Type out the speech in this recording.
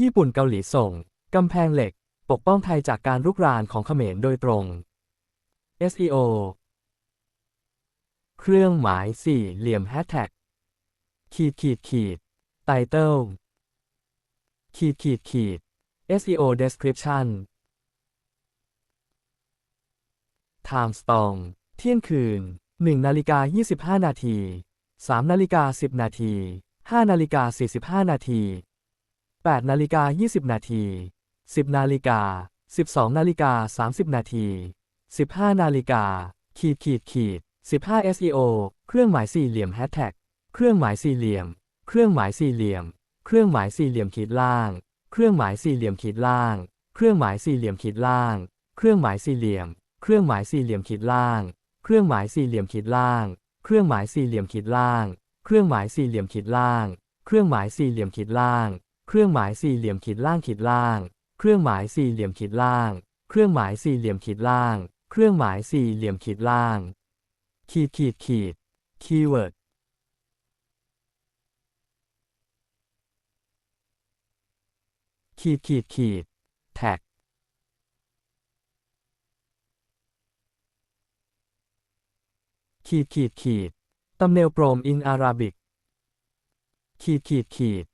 ญี่ปุ่นเกาหลีส่ง กำแพงเหล็ก ปกป้องไทยจากการรุกรานของเขมรโดยตรง SEO เครื่องหมายสี่เหลี่ยมแฮชแท็กขีดขีดขีดไตเติลขีดขีดขีด SEO description Time Stone เที่ยงคืน 1 นาฬิกา 25 นาที 3 นาฬิกา 10 นาที 5 นาฬิกา 45 นาที 8นาฬิกา20 นาที 10 นาฬิกา 12 นาฬิกา 30 นาที 15 นาฬิกา ขีดขีดขีด 15 SEO เครื่องหมายสี่เหลี่ยมแฮชแท็ก เครื่องหมายสี่เหลี่ยม เครื่องหมายสี่เหลี่ยม เครื่องหมายสี่เหลี่ยมขีดล่าง เครื่องหมายสี่เหลี่ยมขีดล่าง เครื่องหมายสี่เหลี่ยมขีดล่าง เครื่องหมายสี่เหลี่ยม เครื่องหมายสี่เหลี่ยมขีดล่าง เครื่องหมายสี่เหลี่ยมขีดล่าง เครื่องหมายสี่เหลี่ยมขีดล่าง เครื่องหมายสี่เหลี่ยมขีดล่าง เครื่องหมายสี่เหลี่ยมขีดล่าง เครื่องหมายสี่เหลี่ยมขีดล่างขีดล่าง เครื่องหมายสี่เหลี่ยมขีดล่าง เครื่องหมายสี่เหลี่ยมขีดล่าง เครื่องหมายสี่เหลี่ยมขีดล่าง ขีดขีดขีด คีย์เวิร์ด ขีดขีดขีด แท็ก ขีดขีดขีดตำเนลโปรมอินอาราบิก ขีดขีดขีด